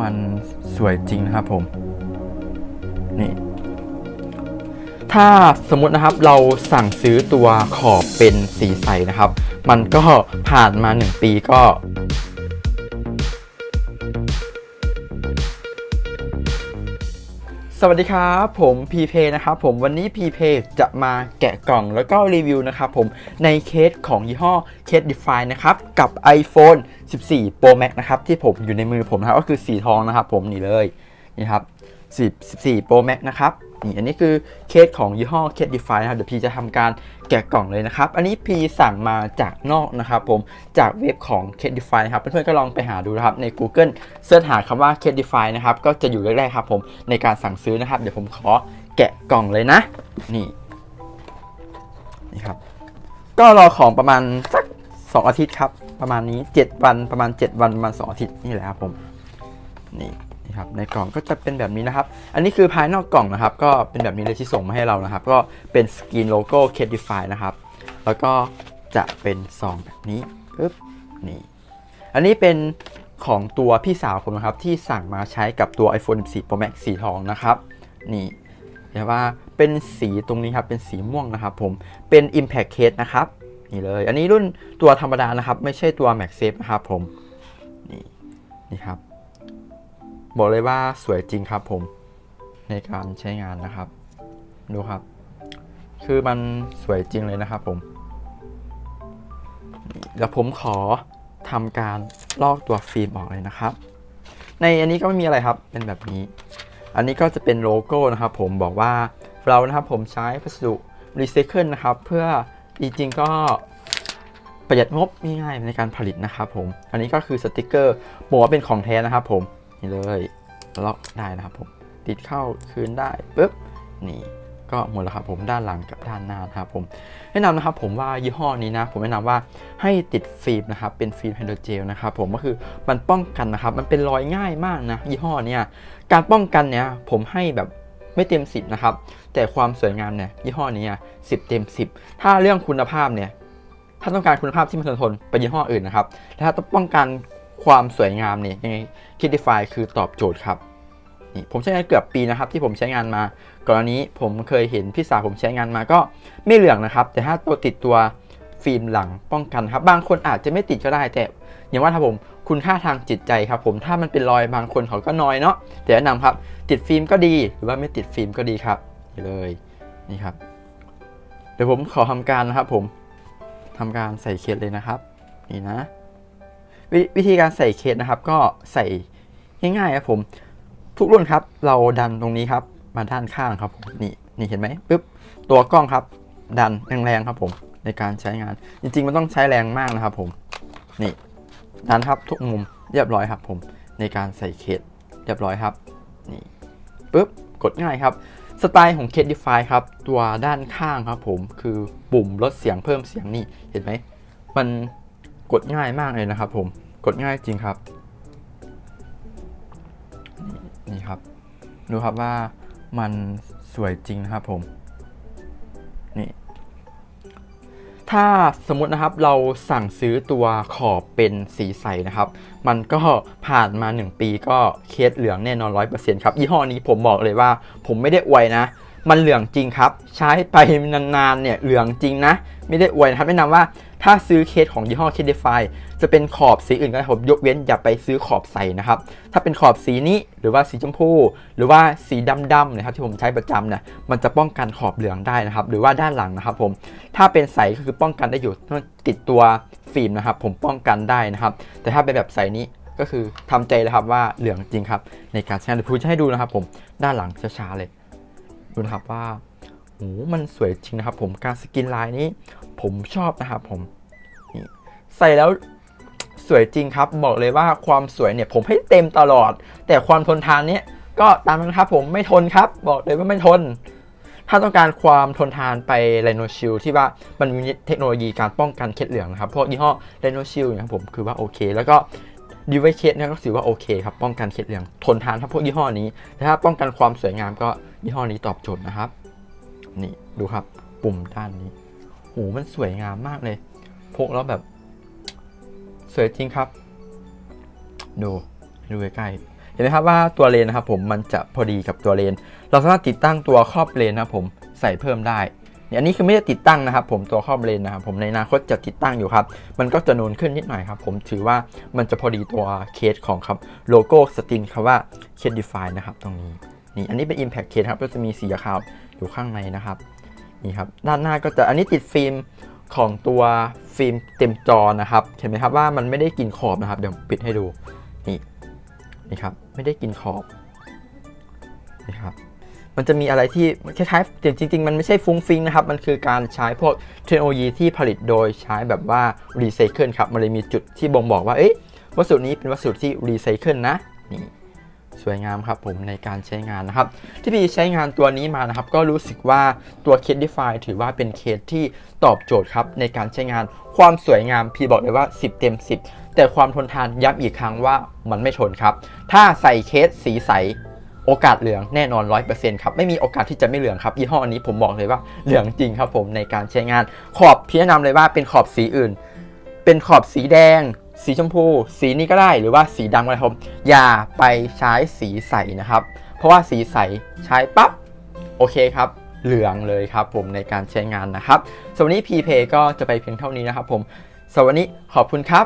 มันสวยจริงนะครับผม นี่ ถ้าสมมตินะครับเราสั่งซื้อตัวขอบเป็นสีใสนะครับ มันก็ผ่านมา 1 ปีก็ วัสดีครับ ผมพีเพนะครับผมวันนี้พีเพจะมาแกะกล่องแล้วก็รีวิวนะครับผมในเคสของยี่ห้อเคส Define นะครับกับ iPhone 14 Pro Max นะครับที่ผมอยู่ในมือผมนะครับก็คือสีทองนะครับผมนี่เลยนี่ครับ 14 Pro Max นะครับนี่อันนี้คือเคสของยี่ห้อเคส Define นะครับเดี๋ยวพีจะทำการแกะกล่องเลยนะครับ อันนี้พีสั่งมาจากนอกนะครับผมจากเว็บของ c a d e f y นะครับเพื่อนๆก็ลองไปหาดูนะครับใน Google เสิร์ชหาคำว่า c a d e f y นะครับก็จะอยู่แรกๆครับผมในการสั่งซื้อนะครับ เดี๋ยวผมขอแกะกล่องเลยนะ นี่นี่ครับ ก็รอของประมาณสัก2อาทิตย์ครับประมาณนี้ 7 วันประมาณ 7 วันประมาณ2อาทิตย์นี่แหละครับผมนี่ ครับในกล่องก็จะเป็นแบบนี้นะครับ อันนี้คือภายนอกกล่องนะครับ ก็เป็นแบบนี้เลยที่ส่งมาให้เรานะครับ ก็เป็นสกรีนโลโก้ c a d e f y นะครับ แล้วก็จะเป็นซองแบบนี้ปึ๊บนี่ อันนี้เป็นของตัวพี่สาวผมนะครับ ที่สั่งมาใช้กับตัว iPhone 14 Pro Max สีทองนะครับ นี่เรียกว่าเป็นสีตรงนี้ครับ เป็นสีม่วงนะครับผมเป็น Impact Case นะครับนี่เลย อันนี้รุ่นตัวธรรมดานะครับ ไม่ใช่ตัว Max Safe นะครับผมนี่นี่ครับ บอกเลยว่าสวยจริงครับผมในการใช้งานนะครับ ดูครับ คือมันสวยจริงเลยนะครับผมเดี๋ยวผมขอทำการลอกตัวฟิล์มออกเลยนะครับ ในอันนี้ก็ไม่มีอะไรครับเป็นแบบนี้ อันนี้ก็จะเป็นโลโก้นะครับ ผมบอกว่าเรานะครับผมใช้วัสดุรีไซเคิลนะครับ เพื่อจริงๆก็ประหยัดงบง่ายๆในการผลิตนะครับผม อันนี้ก็คือสติกเกอร์บอกว่าเป็นของแท้นะครับผม นี่เลยล็อกได้นะครับผมติดเข้าคืนได้ปุ๊บนี่ก็หมดแล้วครับผมด้านหลังกับด้านหน้านะครับผมแนะนำนะครับผมว่ายี่ห้อนี้นะผมแนะนำว่าให้ติดฟิล์มนะครับเป็นฟิล์มไฮโดรเจลนะครับผมก็คือมันป้องกันนะครับมันเป็นรอยง่ายมากนะยี่ห้อเนี้ยการป้องกันเนี้ยผมให้แบบไม่เต็ม 10 นะครับ แต่ความสวยงามเนี่ยยี่ห้อนี้สิบเต็ม 10 ถ้าเรื่องคุณภาพเนี่ยถ้าต้องการคุณภาพที่มันทนทนไปยี่ห้ออื่นนะครับแต่ถ้าต้องป้องกัน ความสวยงามเนี่ยยังไงคิดดีไฟคือตอบโจทย์ครับนี่ผมใช้งานเกือบปีนะครับที่ผมใช้งานมาก่อนนี้ผมเคยเห็นพี่สาวผมใช้งานมาก็ไม่เหลืองนะครับ แต่ถ้าตัวติดตัวฟิล์มหลังป้องกันครับ บางคนอาจจะไม่ติดก็ได้แต่ อย่างว่าถ้าผมคุณค่าทางจิตใจครับ ผมถ้ามันเป็นรอยบางคนเขาก็น้อยเนาะแต่แนะนำครับติดฟิล์มก็ดีหรือว่าไม่ติดฟิล์มก็ดีครับนี่เลยนี่ครับ เดี๋ยวผมขอทำการนะครับ ผมทำการใส่เคสเลยนะครับ นี่นะ ววิธีการใส่เคสนะครับ ก็ใส่ง่ายๆครับผม ทุกรุ่นครับ เราดันตรงนี้ครับ มาด้านข้างครับผมนี่นี่เห็นไหมปึ๊บตัวกล้องครับ ดันแรงๆครับผมในการใช้งาน จริง ๆ มันต้องใช้แรงมากนะครับผมนี่ดันครับทุกมุมเรียบร้อยครับผม ในการใส่เคสเรียบร้อยครับนี่ปึ๊บกดง่ายครับสไตล์ของเคสดีฟายครับ ตัวด้านข้างครับผมคือปุ่มลดเสียงเพิ่มเสียงนี่เห็นไหมมัน กดง่ายมากเลยนะครับ ผมกดง่ายจริงครับ นี่ครับ ดูครับว่ามันสวยจริงนะครับผม นี่ ถ้าสมมตินะครับเราสั่งซื้อตัวขอบเป็นสีใสนะครับ มันก็ผ่านมา 1 ปีก็เคสเหลืองแน่นอน 100%ครับยี่ห้อนี้ผมบอกเลยว่า ผมไม่ได้อวยนะมันเหลืองจริงครับ ใช้ไปนานๆเนี่ยเหลืองจริงนะ ไม่ได้อวยนะครับแนะนำว่า ถ้าซื้อเคสของยี่ห้อเคสเดฟายจะเป็นขอบสีอื่นก็ได้ผมยกเว้นอย่าไปซื้อขอบใสนะครับ ถ้าเป็นขอบสีนี้หรือว่าสีชมพู หรือว่าสีดำๆนะครับที่ผมใช้ประจำเนี่ยมันจะป้องกันขอบเหลืองได้นะครับ หรือว่าด้านหลังนะครับผมถ้าเป็นใสก็คือป้องกันได้อยู่ติดตัวฟิล์มนะครับ ผมป้องกันได้นะครับ แต่ถ้าเป็นแบบใสนี้ก็คือทำใจเลยครับว่าเหลืองจริงครับ ในการใช้เดี๋ยวผมจะให้ดูนะครับ ผมด้านหลังช้าๆเลยดูนะครับว่า โอ้มันสวยจริงนะครับ ผมการสกินลายนี้ ผมชอบนะครับผมนี่ใส่แล้วสวยจริงครับ บอกเลยว่าความสวยเนี่ย ผมให้เต็มตลอด แต่ความทนทานเนี่ยก็ตามนั้นครับผมไม่ทนครับ บอกเลยว่าไม่ทน ถ้าต้องการความทนทานไปไ i โนชิลที่ว่ามันมีเทคโนโลยีการป้องกันเคล็ดเหลืองนะครับพวกยี่ห้อไ i โนชิลนะครับผมคือว่าโอเค แล้วก็ดีไวเคสเนี่ยก็ถือว่าโอเคครับป้องกันเคล็ดเหลืองทนทานถ้าพวกยี่ห้อนี้แต่ถ้าป้องกันความสวยงามก็ยี่ห้อนี้ตอบโจทย์นะครับ นี่ดูครับ ปุ่มด้านนี้โหมันสวยงามมากเลยพกแล้วแบบ สวยจริงครับ ดูดูใกล้เห็นไหมครับว่าตัวเลนนะครับผมมันจะพอดีกับตัวเลน เราสามารถติดตั้งตัวครอบเลนนะครับผมใส่เพิ่มได้เนี่ยอันนี้คือไม่ได้ติดตั้งนะครับผมตัวครอบเลนนะครับผมในอนาคตจะติดตั้งอยู่ครับ มันก็จะนูนขึ้นนิดหน่อยครับ ผมถือว่ามันจะพอดีตัวเคสของครับโลโก้สตินคำว่าเคส define นะครับตรงนี้นี่อันนี้เป็น impact case ครับก็จะมีสีขาวอยู่ข้างในนะครับนี่ครับด้านหน้าก็จะอันนี้ติดฟิล์มของตัวฟิล์มเต็มจอนะครับ เห็นไหมครับว่ามันไม่ได้กินขอบนะครับ เดี๋ยวปิดให้ดูนี่นี่ครับไม่ได้กินขอบนี่ครับมันจะมีอะไรที่คล้ายๆจริง ๆ มันไม่ใช่ฟุ้งฟิ้งนะครับ มันคือการใช้พวกเทคโนโลยีที่ผลิตโดยใช้แบบว่ารีไซเคิลครับ มันเลยมีจุดที่บ่งบอกว่า เอ๊ะวัสดุนี้เป็นวัสดุที่รีไซเคิลนะนี่ สวยงามครับผมในการใช้งานนะครับ ที่พี่ใช้งานตัวนี้มานะครับ ก็รู้สึกว่าตัวเคส Defy ถือว่าเป็นเคสที่ตอบโจทย์ครับในการใช้งานความสวยงามพี่บอกเลยว่า 10 เต็ม 10 แต่ความทนทานย้ำอีกครั้งว่ามันไม่ทนครับ ถ้าใส่เคสสีใสโอกาสเหลืองแน่นอน 100%ครับ ไม่มีโอกาสที่จะไม่เหลืองครับยี่ห้อนี้ผมบอกเลยว่าเหลืองจริงครับผมในการใช้งาน ขอบพี่แนะนำเลยว่าเป็นขอบสีอื่น เป็นขอบสีแดง สีชมพู สีนี้ก็ได้หรือว่าสีดำก็ได้ครับอย่าไปใช้สีใสนะครับ เพราะว่าสีใสใช้ปั๊บโอเคครับเหลืองเลยครับผมในการใช้งานนะครับสวันนี้ p p a y ก็จะไปเพียงเท่านี้นะครับผมสวันนี้ขอบคุณครับ